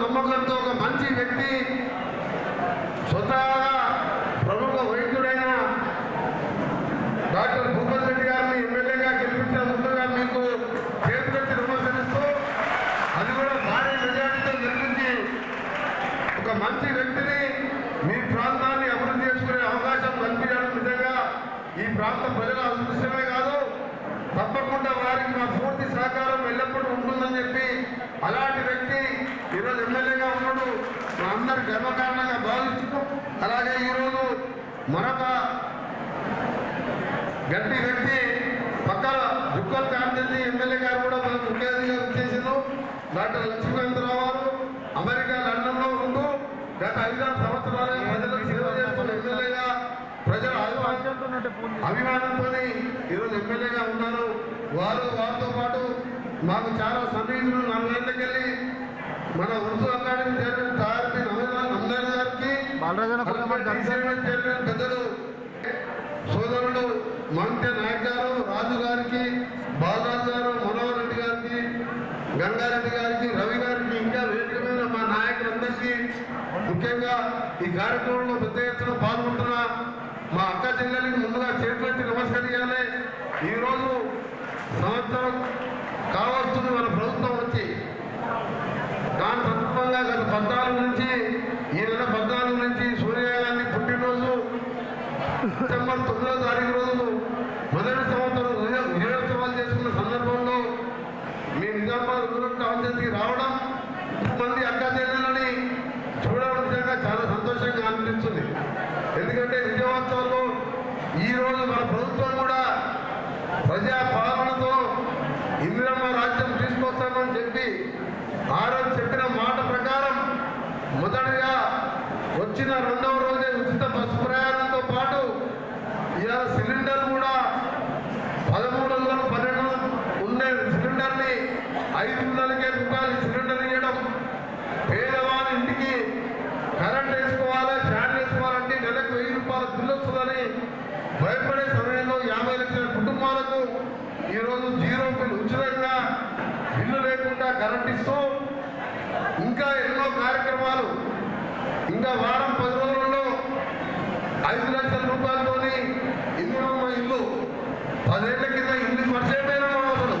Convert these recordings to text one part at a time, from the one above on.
నమ్మకంతో ఒక మంచి వ్యక్తి స్వతహాగా ప్రముఖ వైద్యుడైన డాక్టర్ భూపతి రెడ్డి గారిని ఎమ్మెల్యేగా గెలిపించిన ముందుగా మీకు చేతులెత్తి విమర్శిస్తూ అది కూడా భారీ మెజార్టీతో గెలిపించి ఒక మంచి వ్యక్తిని మీ ప్రాంతాన్ని అభివృద్ధి చేసుకునే అవకాశం కల్పించడం నిజంగా ఈ ప్రాంత ప్రజల అదృష్టమే కాదు తప్పకుండా వారికి మా పూర్తి సహకారం ఎల్లప్పుడూ ఉంటుందని చెప్పి అలాంటి వ్యక్తి ఈరోజు ఎమ్మెల్యేగా ఉన్నాడు మా అందరి గర్వకారణంగా భావిస్తున్నాం అలాగే ఈరోజు మరొక గట్టి వ్యక్తి పక్కన దుక్కల్ కాంతి ఎమ్మెల్యే గారు కూడా మనకు ముఖ్య అతిథిగా వచ్చేసిండు డాక్టర్ లక్ష్మీకాంతరావు గారు అమెరికా లండన్లో ఉంటూ గత ఐదారు సంవత్సరాలుగా ప్రజలకు సేవ చేస్తున్న ఎమ్మెల్యేగా ప్రజల అభిమానం అభిమానంతో ఈరోజు ఎమ్మెల్యేగా ఉన్నారు. వారు వారితో పాటు మాకు చాలా సన్నిహితులు నాలుగేళ్ళకెళ్ళి మన ఉర్దూ అకాడమీ చైర్మన్ తారపి నమ్మేల గారికి చైర్మన్ పెద్దలు సోదరుడు మంత్య నాయక్ గారు రాజు గారికి బాలరాజు గారు మనోహర్ రెడ్డి గారికి గంగారెడ్డి గారికి రవి గారికి ఇంకా వేదిక మీద మా నాయకులందరికీ ముఖ్యంగా ఈ కార్యక్రమంలో పెద్ద ఎత్తున పాల్గొంటున్న మా అక్క చెల్లెలకి ముందుగా చేతులెత్తి నమస్కరించాలి. ఈరోజు సంవత్సరం కావస్తుంది మన ప్రభుత్వం వచ్చి దాని సందర్భంగా గత పద్నాలుగు నుంచి ఈ నెల పద్నాలుగు నుంచి సూర్య పుట్టినరోజు డిసెంబర్ తొమ్మిదో తారీఖు రోజు మొదటి సంవత్సరం విజయోత్సవాలు చేసుకున్న సందర్భంలో మీ నిజామాబాద్ రూరల్ కాన్స్టిట్యూన్సీకి రావడం మంది అక్క చెల్లెలని చూడడం నిజంగా చాలా సంతోషంగా అనిపిస్తుంది. ఎందుకంటే విజయోత్సవంలో ఈ రోజు మన ప్రభుత్వం కూడా ప్రజా పాలనతో ఇందిరమ్మ రాజ్యం తీసుకొస్తామని చెప్పి ఆ రోజు చెప్పిన మొదటిగా వచ్చిన రెండవ రోజే ఉచిత బస్సు ప్రయాణంతో పాటు ఇవాళ సిలిండర్ కూడా పదమూడు వందల పన్నెండు ఉండే సిలిండర్ని ఐదు వందలకే రూపాయలు సిలిండర్ ఇవ్వడం పేదవాని ఇంటికి కరెంట్ వేసుకోవాలి ఫ్యాన్ వేసుకోవాలంటే నెలకు వెయ్యి రూపాయల బిల్లు వస్తుందని భయపడే సమయంలో యాభై లక్షల కుటుంబాలకు ఈరోజు జీరో బిల్ ఉచితంగా బిల్లు లేకుండా కరెంట్ ఇస్తూ ఇంకా ఎన్నో కార్యక్రమాలు. ఇంకా వారం పది రోజుల్లో ఐదు లక్షల రూపాయలతోని ఇల్లు ఇల్లు. పదేళ్ళ కింద ఇల్లు పరిచయమైన అసలు.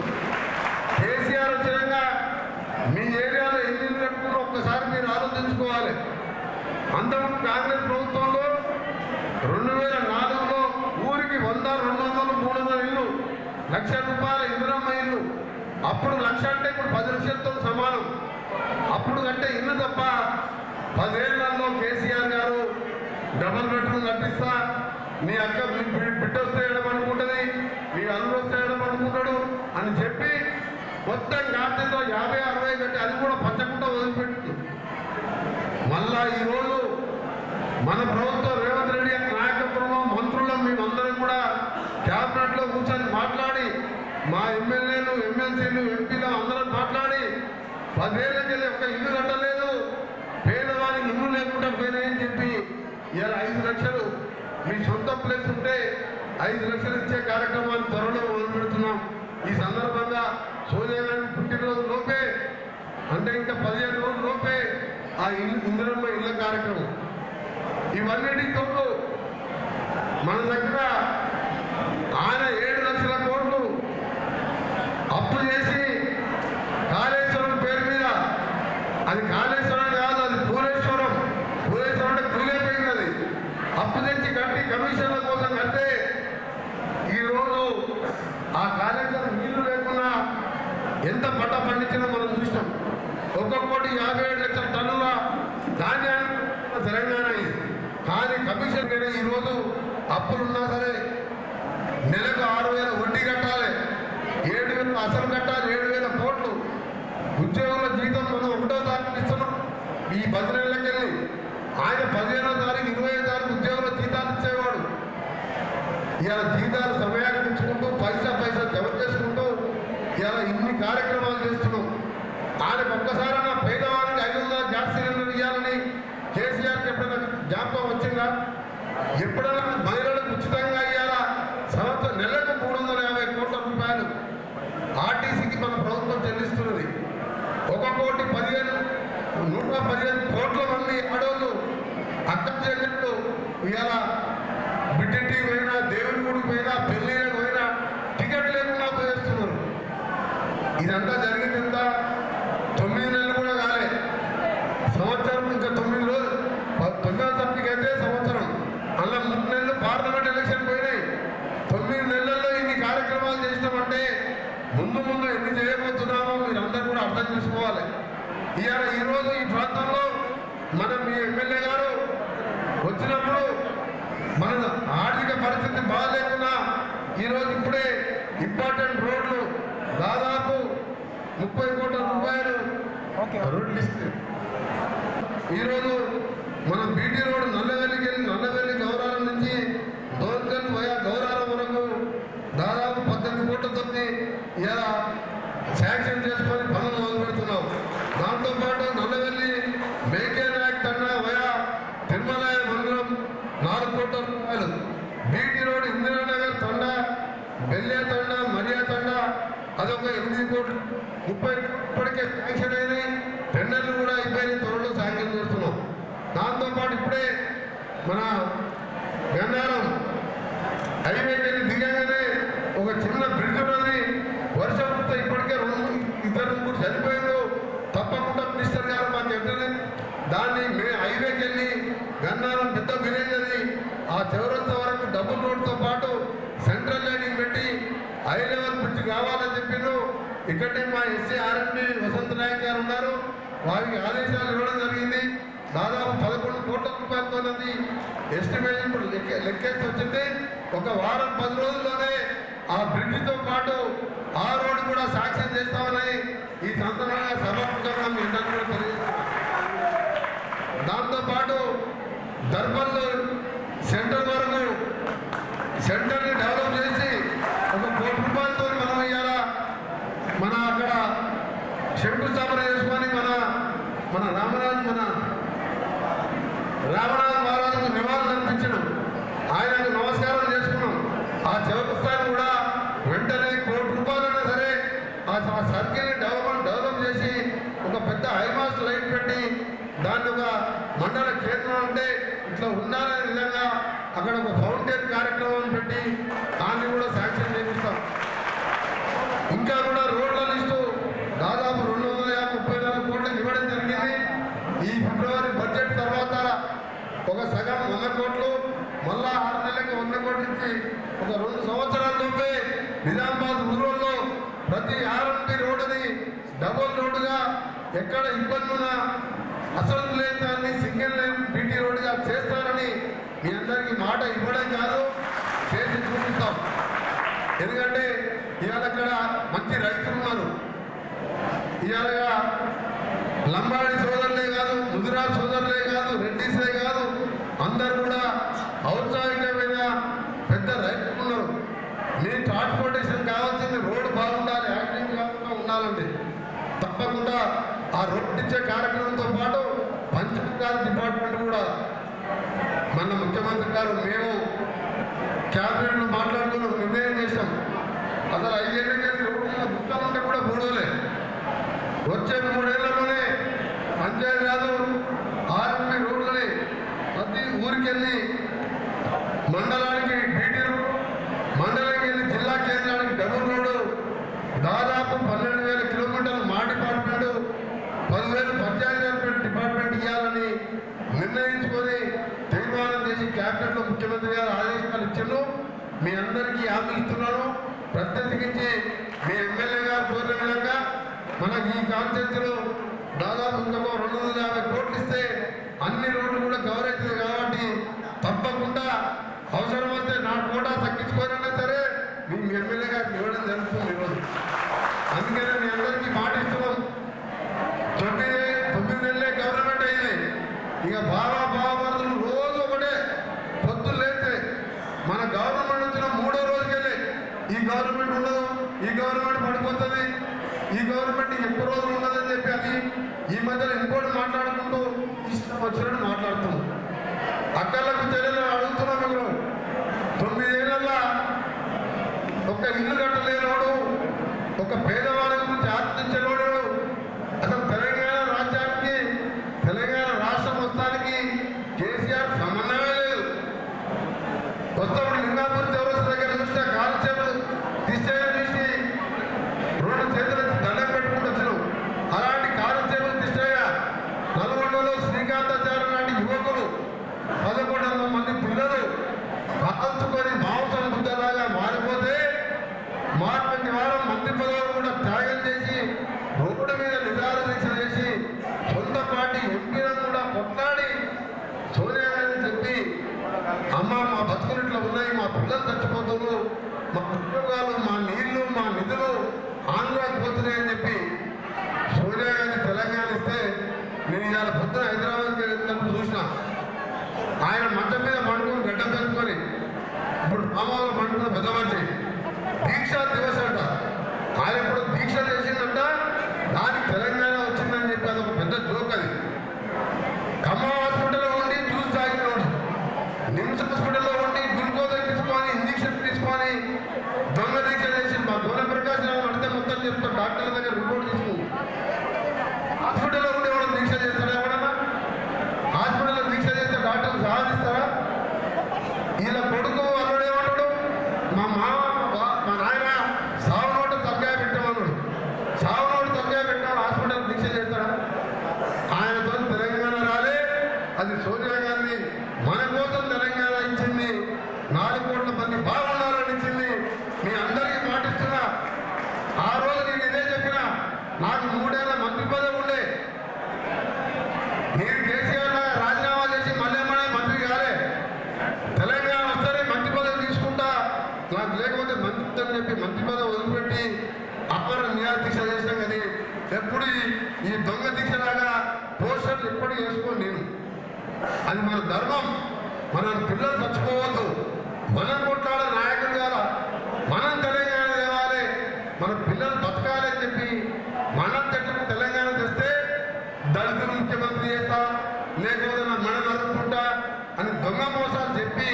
కేసీఆర్ వచ్చినాక మీ ఏరియాలో ఎన్ని ఇల్లు కట్టుకున్నా ఒక్కసారి మీరు ఆలోచించుకోవాలి. అంతకు కాంగ్రెస్ ప్రభుత్వంలో రెండు వేల నాలుగులో ఊరికి వంద రెండు వందలు మూడు వందల ఇల్లు. లక్ష రూపాయల ఇందిరమ్మ ఇల్లు. అప్పుడు లక్ష అంటే ఇప్పుడు పది లక్షలతో సమానం. అప్పుడు కంటే ఇల్లు తప్ప పదేళ్ళలో కేసీఆర్ గారు డబల్ బెడ్రూమ్ కట్టిస్తా. మీ అక్క మీ బిడ్డ వస్తే వేయడం అనుకుంటుంది మీ అల్లు వస్తే వేయడం అనుకుంటాడు అని చెప్పి మొత్తం గార్డెన్లో యాభై అరవై కట్టి అది కూడా పచ్చకుండా వదిలిపెట్టింది మళ్ళా ఈరోజు మన ప్రభుత్వం రేవంత్ రెడ్డి గారి నాయకత్వంలో మంత్రులం మేమందరం కూడా క్యాబినెట్లో కూర్చొని మాట్లాడి మా ఎమ్మెల్యేలు ఎమ్మెల్సీలు ఎంపీలు అందరం మాట్లాడి పదేళ్ళకి వెళ్ళి ఒక ఇల్లు కట్టలేదు. పేదవానికి ఇల్లు లేకుండా పోయినాయని చెప్పి ఇలా ఐదు లక్షలు మీ సొంత ప్లేస్ ఉంటే ఐదు లక్షలు ఇచ్చే కార్యక్రమాన్ని త్వరలో మొదలు పెడుతున్నాం. ఈ సందర్భంగా సోనియా గాంధీ పుట్టినరోజు లోపే అంటే ఇంకా పదిహేను రోజుల లోపే ఆ ఇల్లు ఇందిరమ్మ ఇళ్ళ కార్యక్రమం. ఇవన్నిటితో మన దగ్గర ఆయన ఏ లక్షల కోట్లు అప్పు చేసి కాళేశ్వరం పేరు మీద అది కాళేశ్వరం కాదు అది పూరేశ్వరం పూరేశ్వరం అంటే కూలైపోయింది అది అప్పు తెచ్చి కట్టి కమిషన్ల కోసం కడితే ఈరోజు ఆ కాళేశ్వరం నీళ్ళు లేకుండా పండించడం పంట పండించినా మనం చూసినాం. యాభై ఏడు లక్షల టన్నుల ధాన్యాన్ని తెలంగాణ ఇది. కానీ కమిషన్ కానీ ఈరోజు అప్పులున్నా సరే నెలకు ఆరు వేల వడ్డీ కట్టాలి. ఏడు వేల అసలు కట్టాలి. ఏడు వేల కోట్లు. ఉద్యోగుల జీతం మనం ఒకటో తారీఖు ఇస్తున్నాం. ఈ పది నెలలకెళ్ళి. ఆయన పదిహేనో తారీఖు ఇరవై తారీఖు ఉద్యోగుల జీతాలు ఇచ్చేవాడు. ఇలా జీతాలు సమయానికి ఇచ్చుకుంటూ పైసా పైసా జమ చేసుకుంటూ ఇవాళ ఇన్ని కార్యక్రమాలు చేస్తున్నాం ఆయన ఒక్కసారైనా పేదవానికి ఐదు వందల గ్యాస్ సిలిండర్ ఇవ్వాలని కేసీఆర్కి ఎప్పుడైనా జ్ఞాపకం వచ్చిందా? ఎప్పుడైనా మహిళలకు ఉచితంగా ఇవ్వాలా సంవత్సరం నెలకు మూడు వందల యాభై కోట్ల రూపాయలు ఆర్టీసీకి మన ప్రభుత్వం చెల్లిస్తున్నది. ఒక కోటి పదిహేను నూట పదిహేను కోట్ల మంది ఆడవాళ్ళు అక్క చెల్లెళ్ళు ఇవాళ బిడ్డింటికి పోయినా దేవుని గుడికి పోయినా పెళ్ళిళ్ళకి పోయినా టికెట్ లేకుండా పోయేస్తున్నారు. ఇదంతా జరిగింది ఎంత తొమ్మిది నెలలు కూడా కాలే. సంవత్సరం ఇంకా తొమ్మిది రోజులు. తొమ్మిదో తారీఖుకి అయితే సంవత్సరం. అలా మూడు నెలలు పార్లమెంట్ ఎలక్షన్ పోయినాయి. తొమ్మిది నెలల్లో ఇన్ని కార్యక్రమాలు చేసినామంటే ముందు ముందు ఎన్ని చేయబోతున్నామో మీరు అందరూ కూడా అర్థం చేసుకోవాలి. ఇవాళ ఈరోజు ఈ ప్రాంతంలో మన మీ ఎమ్మెల్యే గారు వచ్చినప్పుడు మన ఆర్థిక పరిస్థితి బాగాలేకున్నా ఈరోజు ఇప్పుడే ఇంపార్టెంట్ ముప్పై కోట్ల రూపాయలు. రోడ్లు ఇస్తే ఈరోజు మనం బీటీ రోడ్ నల్లవెల్లికి వెళ్ళి నల్లవెల్లి గౌరారం నుంచి దోర్గల్ పోయా గౌరారం వరకు దాదాపు పద్దెనిమిది కోట్లతో ఇలా శాంక్షన్ చేసుకొని పనులు మొదలు పెడుతున్నాం దాంతోపాటు నల్లవెల్లి మేకే నాయక్ తండా వయా తిరుమలాయ మండలం నాలుగు కోట్ల రూపాయలు బీటీ రోడ్ ఇందిరానగర్ తండా బెల్లే తండా మరియా తండా అదొక ఎనిమిది కోట్లు ముప్పై ఇప్పటికే శాంక్షన్ అయినాయి టెండర్లు కూడా అయిపోయి త్వరలో శాంక్షన్ చేస్తున్నాం. దాంతోపాటు ఇప్పుడే మన గన్నారం హైవే వెళ్ళి దిగగానే ఒక చిన్న బ్రిడ్జ్ ఉన్నది. వర్షం ఇప్పటికే రెండు ఇద్దరు ముగ్గురు చనిపోయారు. తప్పకుండా మినిస్టర్ గారు మాకు చెప్పినది దాన్ని మే హైవేకి వెళ్ళి గన్నారం పెద్ద విలేజ్ అది. ఆ చివరంత వరకు డబుల్ రోడ్తో పాటు సెంట్రల్ లైనింగ్ పెట్టి హై లెవెల్ బ్రిడ్జ్ కావాలని చెప్పిండ్రు ఇక్కడే మా ఎస్సీ ఆర్ఎంపీ వసంత నాయక్ గారు ఉన్నారు. వారికి ఆదేశాలు ఇవ్వడం జరిగింది. దాదాపు పదకొండు కోట్ల రూపాయలతోనది ఎస్టిమేషన్ ఇప్పుడు లెక్క లెక్కేసి వచ్చింది. ఒక వారం పది రోజుల్లోనే ఆ బ్రిడ్జితో పాటు ఆ రోడ్డు కూడా సాక్ష్యం చేస్తామని ఈ సందర్భంగా సభాముఖంగా మీ దాంతోపాటు దర్బల్లో సెంటర్ వరకు సెంటర్ని డెవలప్ చేసి ఒక కోటి రూపాయలతో మనం ఇవాళ మన అక్కడ శంకుస్థాపన చేసుకొని మన మన రామరాజు మన రామనాథ్ మహారాజుకు నివాళులు అర్పించడం ఆయనకు నమస్కారం చేసుకున్నాం. ఆ చౌరస్తాన్ని కూడా వెంటనే కోటి రూపాయలైనా సరే ఆ సర్కిల్ని డెవలప్మెంట్ డెవలప్ చేసి ఒక పెద్ద హైమాస్ లైట్ పెట్టి దాన్ని ఒక మండల కేంద్రం అంటే ఇట్లా ఉండాలనే విధంగా అక్కడ ఒక ఫౌంటైన్ కార్యక్రమం పెట్టి దాన్ని కూడా శాంక్షన్ చేపిస్తాం. ఇంకా కూడా రోడ్ల లిస్టు దాదాపు రెండు వందల యాభై ముప్పై నాలుగు కోట్లకు ఇవ్వడం జరిగింది ఈ ఫిబ్రవరి బడ్జెట్ తర్వాత ఒక సగం వంద కోట్లు మళ్ళా ఆరు నెలలకు వంద కోట్లు ఇచ్చి ఒక రెండు సంవత్సరాల లోపే నిజామాబాద్ రూరల్లో ప్రతి ఆర్ఎంపి రోడ్డుని డబుల్ రోడ్డుగా ఎక్కడ ఇబ్బంది ఉన్నా అసలు లేని దాన్ని సింగిల్ లైన్ బీటీ రోడ్డుగా చేస్తారని మీ అందరికీ మాట ఇవ్వడం కాదు చేసి చూపిస్తాం. ఎందుకంటే ఇవాళ అక్కడ మంచి రైతులు ఉన్నారు. ఇవాళ లంబాడి సోదరులే కాదు ముదిరా సోదరులే కాదు రెడ్డిసే కాదు అందరు కూడా ఔత్సాహికమైన పెద్ద రైతులు ఉన్నారు మీ ట్రాన్స్పోర్టేషన్ కావాల్సింది రోడ్డు బాగుండాలి యాక్టింగ్ కాకుండా ఉండాలండి కూడా ఆ రోడ్డు కార్యక్రమంతో పాటు పంచాయతీరాజ్ డిపార్ట్మెంట్ కూడా. మన ముఖ్యమంత్రి గారు మేము క్యాబినెట్లో మాట్లాడుకుని నిర్ణయం చేశాం. అసలు ఐదేళ్ళకి దుఃఖం ఉంటే కూడా మూడోలే వచ్చే మూడేళ్ళలోనే పంచాయతీ రాదు ఆర్ఎంపీ రోడ్లని ప్రతి ఊరికెళ్ళి మండలానికి బీటీ మండలానికి వెళ్ళి జిల్లా కేంద్రానికి డబుల్ రోడ్డు దాదాపు పన్నెండు వేల కిలోమీటర్లు మా డిపార్ట్మెంట్ పదివేలు పంచాయతీ చేయాలని నిర్ణయించుకొని తీర్మానం చేసి క్యాబినెట్లో ముఖ్యమంత్రి గారు ఆదేశాలు ఇచ్చిండ్రు. మీ అందరికీ హామీ ఇస్తున్నాను. ప్రత్యేకించి మీ ఎమ్మెల్యే గారు కోరిన విధంగా మనకి ఈ కాన్స్టిట్యూన్సీలో దాదాపు ఇంకొక రెండు వందల యాభై కోట్లు ఇస్తే అన్ని రోడ్లు కూడా కవర్ అవుతుంది కాబట్టి తప్పకుండా అవసరమైతే నా కూడా తగ్గించుకోవాలన్నా సరే మీ ఎమ్మెల్యే గారికి ఇవ్వడం జరుగుతుంది ఈరోజు. అందుకనే మీ అందరికీ మాట తొమ్మిది ఇక బాబా బాబామరుదులు రోజు ఒకటే పొద్దులు లేస్తే మన గవర్నమెంట్ వచ్చిన మూడో రోజుకెళ్ళి ఈ గవర్నమెంట్ ఉండదు ఈ గవర్నమెంట్ పడిపోతుంది ఈ గవర్నమెంట్ ఎక్కువ రోజులు ఉండదని చెప్పి అది ఈ మధ్యలో ఇంకోటి మాట్లాడుకుంటూ ఇష్టం వచ్చినట్టు మాట్లాడుతున్నాం. అక్కర్లకు చెల్లెలు అడుగుతున్నాం మీరు తొమ్మిదేళ్ళలో ఒక ఇల్లు కట్టలేనోడు ఒక పేదవాడి గురించి ఆలోచించేవాడు ఆంధ్రాకి చెప్పి సోనియా గాంధీ తెలంగాణ ఇస్తే నేను ఇవాళ పొద్దున హైదరాబాద్కి వెళ్ళినప్పుడు చూసిన. ఆయన మంచం మీద పండుకొని గడ్డ పెట్టుకొని ఇప్పుడు మామూలు పండుకున్న పెద్ద మనిషి దీక్షా దివస్ అంట. ఆయన ఇప్పుడు దీక్ష చేసిందంట దానికి తెలంగాణ వచ్చిందని చెప్పి అదొక పెద్ద జోక్ అది ఖమ్మం హాస్పిటల్లో ఉండి జ్యూస్ తాగినోడు నిమ్స్ హాస్పిటల్లో ఉండి గ్లూకోజ్ తీసుకొని ఇంజక్షన్ తీసుకొని దొంగ దీక్ష చేసి మా దొంగ ప్రకాశ్ రావు అడితే మొత్తం చెప్తా డాక్టర్ల దగ్గర రిపోర్ట్ తీసుకుంది హాస్పిటల్లో ఉండి ఎవడన్నా దీక్ష చేస్తారా ఎవడన్నా హాస్పిటల్లో దీక్ష చేస్తే డాక్టర్లు సహాయిస్తారా వీళ్ళ కొడుకు అల్లుడు ఏమన్నాడు మా మామ వా- మా నాయన సావు నోటు తగ్గా పెట్టమన్నాడు సావు నోటు తగ్గా పెట్టాడు హాస్పిటల్ దీక్ష చేస్తాడా ఆయనతో తెలంగాణ రాలే అది సోనియా గాంధీ మన కోసం తెలంగాణ ఇచ్చింది నాలుగు కోట్ల మంది బాగుండాలని ఇచ్చింది మీ అందరికీ పాటిస్తున్నా ఆ రోజు నేను ఇదే చెప్పిన నాకు మూడేళ్ళ మంత్రి పదవి ఉండే నేను కేసీఆర్ లాగా రాజీనామా చేసి మళ్ళీ మళ్ళీ మంత్రి కాలే తెలంగాణ వస్తేనే మంత్రి పదవి తీసుకుంటా నాకు లేకపోతే మంత్రి అని చెప్పి మంత్రి పదవి వదిలిపెట్టి అప్పర న్యాయ దీక్ష చేసినాం కానీ ఎప్పుడు ఈ- దొంగ దీక్షలాగా పోస్టర్లు ఎప్పుడు వేసుకోను నేను. అది మన ధర్మం. మన పిల్లలు చచ్చిపోవద్దు. మనం కొట్లాడ నాయకుడు కాదా. మనం తెలంగాణ తేవాలి మన పిల్లలు బతకాలి చెప్పి మనం తెచ్చిన తెలంగాణ తెస్తే దళితులు ముఖ్యమంత్రి చేస్తా లేకపోతే నా మన నడుపుకుంటా అని దొంగ మోసాలు చెప్పి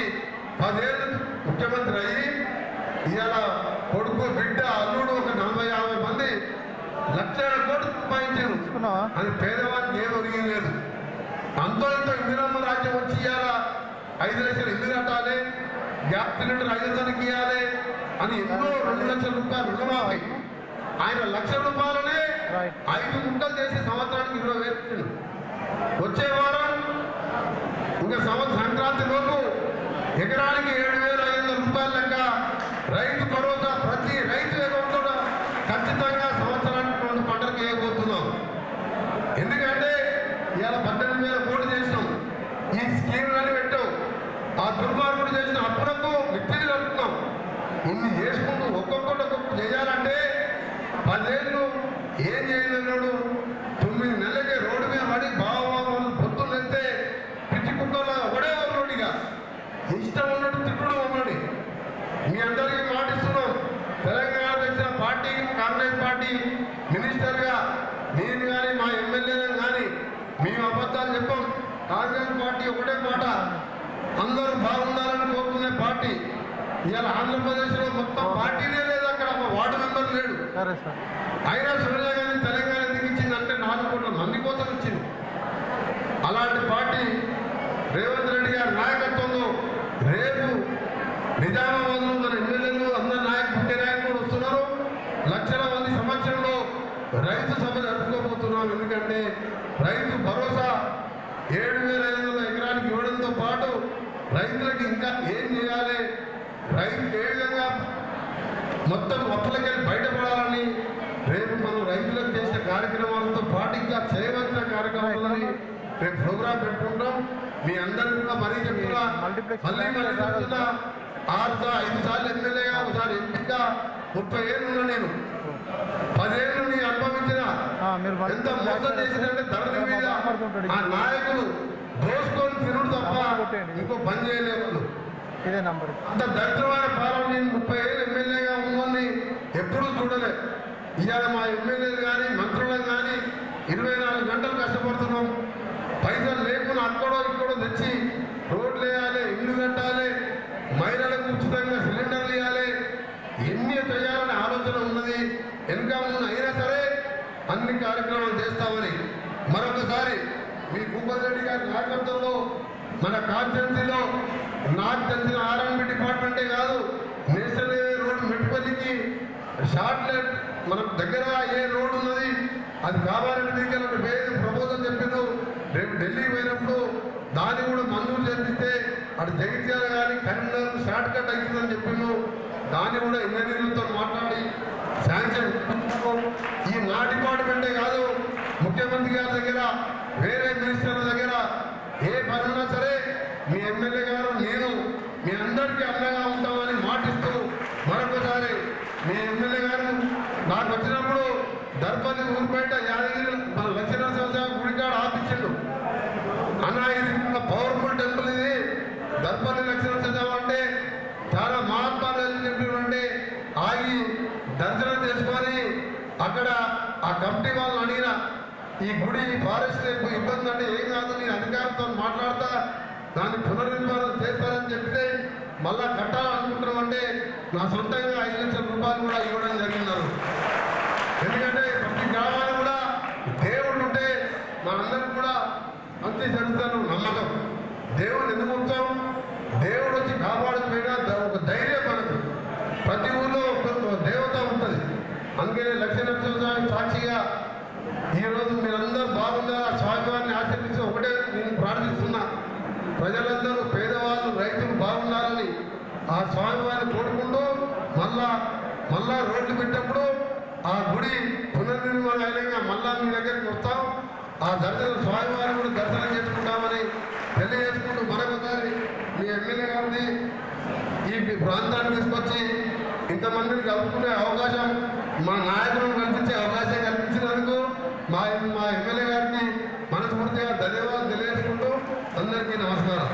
పదేళ్ళు ముఖ్యమంత్రి అయ్యి ఇవాళ కొడుకు బిడ్డ అల్లుడు ఒక నలభై యాభై లక్షల కోట్లు సంపాదించారు. అది పేదవానికి ఏం ఒరిగి లేదు. అంతో ఇంతో ఇందిరమ్మ రాజ్యం వచ్చి ఇవ్వాలా ఐదు లక్షలు ఇల్లు కట్టాలి గ్యాస్ సిలిండర్ ఐదు వందలకి ఇవ్వాలి అని ఎన్నో రెండు లక్షల రూపాయలు రుణమాఫీ. ఆయన లక్ష రూపాయలనే ఐదు గుంటలు చేసి సంవత్సరానికి ఇరవై వేలు. వచ్చే వారం ఇంకా సంవత్సరం సంక్రాంతి లోపు ఎకరానికి ఏడు వేల ఐదు వందల రూపాయల లెక్క రైతు భరోసా ప్రతి రైతు అకౌంట్ కూడా ఖచ్చితంగా సంవత్సరానికి రెండు పంటలకు వేయబోతున్నాం ఎందుకంటే ఇవాళ పద్దెనిమిది వేల కోట్లు చేసినాం ఈ స్కీమ్లని పెట్టావు. ఆ దుర్మార్గుడు చేసిన అప్పులకు మిత్తిని కడుతున్నాం ఇన్ని చేసుకుంటూ ఒక్కొక్కటి ఒక్కొక్కటి చేయాలంటే పదేళ్ళు ఏం చేయలేనాడు తొమ్మిది నెలలకే రోడ్డు మీద పడి బావబాబు పొత్తులు వెళ్తే పిచ్చి కుక్కలా ఒకడే ఉన్నాడుగా ఇష్టం ఉన్నట్టు తిట్టుడు ఉన్నాడు. మీ అందరికీ మాటిస్తున్నాం తెలంగాణ తెచ్చిన పార్టీ కాంగ్రెస్ పార్టీ మినిస్టర్గా నేను కానీ మా ఎమ్మెల్యేలను కానీ మేము అబద్ధాలు చెప్పాం. కాంగ్రెస్ పార్టీ ఒకటే మాట. అందరూ బాగుండాలని కోరుకునే పార్టీ. ఇవాళ ఆంధ్రప్రదేశ్లో మొత్తం పార్టీనే లేదు అక్కడ ఒక వార్డు మెంబర్ లేడు. అయినా సోనియా గాంధీ తెలంగాణ ఎందుకు ఇచ్చిందంటే నాలుగు కోట్ల మంది కోసం ఇచ్చింది. అలాంటి పార్టీ రేవంత్ రెడ్డి గారి నాయకత్వంలో రేపు నిజామాబాద్లో మన ఎమ్మెల్యేలు అందరు నాయకులు ముఖ్య నాయకులు వస్తున్నారు. లక్షల మంది సమక్షంలో రైతు సభ జరుపుకోబోతున్నాం. ఎందుకంటే రైతు భరోసా ఏడు వేల ఐదు వందల ఎకరానికి ఇవ్వడంతో పాటు రైతులకు ఇంకా ఏం చేయాలి? రైతు ఏ విధంగా మొత్తం అప్పులకెళ్ళి బయటపడాలని రేపు మనం రైతులకు చేసే కార్యక్రమాలతో పాటు ఇంకా చేయవలసిన కార్యక్రమాలని రేపు ప్రోగ్రాం పెట్టుకుంటాం. మీ అందరికీ కూడా మరీ చెప్తున్నా మళ్ళీ మళ్ళీ చెప్తున్నా ఆరు సా- ఐదు సార్లు ఎమ్మెల్యేగా ఒకసారి ఎంపీగా ముప్పై ఏళ్ళు నేను. పదేళ్ళు నీ అనుభవించిన ఎంత మోసం చేసిందంటే ధరల మీద. ఆ నాయకులు దోసుకొని తిరుడు తప్ప ఇంకో పని చేయలేరు వాళ్ళు. ఇదే నంబర్. అంత దరిద్రమైన పాలన నేను ముప్పై ఏళ్ళు ఎమ్మెల్యేగా ఉన్నోన్ని ఎప్పుడూ చూడలే. ఇవాళ మా ఎమ్మెల్యేలు కానీ మంత్రులను కానీ ఇరవై నాలుగు గంటలు కష్టపడుతున్నాం. పైసలు లేకుండా అక్కడో ఇక్కడో తెచ్చి రోడ్లు వేయాలి ఇల్లు కట్టాలి మహిళలకు ఉచితంగా సిలిండర్లు ఇవ్వాలి. ఎన్ని చేయాలనే ఆలోచన ఉన్నది వెనుక ముందు అయినా సరే అన్ని కార్యక్రమాలు చేస్తామని మరొకసారి మీ భూపతి రెడ్డి గారి నాయకత్వంలో మన కాన్స్టెన్సీలో నాకు తెలిసిన ఆర్ఎంబి డిపార్ట్మెంటే కాదు నేషనల్ హైవే రోడ్ మెట్టుపల్లికి షార్ట్లెట్ మన దగ్గర ఏ రోడ్డు ఉన్నది అది కావాలని మీకు పేరు ప్రపోజల్ చెప్పిండు. రేపు ఢిల్లీకి పోయినప్పుడు దాన్ని కూడా మంజూరు చేపిస్తే అటు జగిత్యాల కానీ కరీంనగర్ షార్ట్ కట్ అవుతుందని చెప్పిండు. దాన్ని కూడా ఇంజనీర్లతో మాట్లాడి శాంక్షన్. ఈ నా డిపార్ట్మెంటే కాదు ముఖ్యమంత్రి గారి దగ్గర వేరే మినిస్టర్ల దగ్గర ఏ పనున్నా సరే మీ ఎమ్మెల్యే గారు నేను మీ అందరికీ అండగా ఉంటామని మాటిస్తూ మరొకసారి మీ ఎమ్మెల్యే గారు నాకు వచ్చినప్పుడు దర్పల్లి ఊరిపేట యాదగిరి మన లక్ష్మీనరసింహ గుడికాడ ఆపించిండు. అన్న ఇది పవర్ఫుల్ టెంపుల్ ఇది. దర్పల్లి లక్ష్మీనరసింహ అంటే ఆగి దర్శనం చేసుకొని అక్కడ ఆ కమిటీ వాళ్ళని అడిగిన ఈ గుడి ఫారెస్ట్ ఇబ్బంది అంటే ఏం కాదు నేను అధికారులతో మాట్లాడతా దాన్ని పునర్నిర్మాణం చేస్తారని చెప్తే మళ్ళా కట్టాలనుకుంటున్నాం అంటే నా సొంతంగా ఐదు లక్షల రూపాయలు కూడా ఇవ్వడం జరిగినారు ఎందుకంటే ప్రతి గ్రామాలు కూడా దేవుడు ఉంటే మనందరం కూడా అంతే జరుగుతాను నమ్మకం. దేవుడు ఎందుకు ఉంటాం దేవుడు వచ్చి కాపాడకపోయినా ఒక ధైర్యం మనకు. ప్రతి ఊళ్ళో ఒక దేవత ఉంటుంది. అందుకనే లక్ష్మీ స్వామి సాక్షిగా ఈరోజు మీరందరూ బాగుండాలి? ఆ స్వామివారిని ఆచరించి ఒకటే నేను ప్రార్థిస్తున్నా. ప్రజలందరూ పేదవాళ్ళు రైతులు బాగుండాలని ఆ స్వామివారిని కోరుకుంటూ మళ్ళా మళ్ళా రోడ్లు పెట్టినప్పుడు ఆ గుడి పునర్నిర్మాణ అయినాక మళ్ళా మీ దగ్గరికి వస్తాం. ఆ దర్శనం స్వామివారిని కూడా దర్శనం చేసుకుంటామని తెలియజేసుకుంటూ మరొకసారి మీ ఎమ్మెల్యే గారిని ఈ ప్రాంతాన్ని తీసుకొచ్చి ఇంతమందిని కలుపుకునే అవకాశం మా నాయకులను కల్పించే అవకాశం కల్పించినందుకు మా మా ఎమ్మెల్యే గారికి మనస్ఫూర్తిగా ధన్యవాదాలు తెలియజేసుకుంటూ అందరికీ నమస్కారం.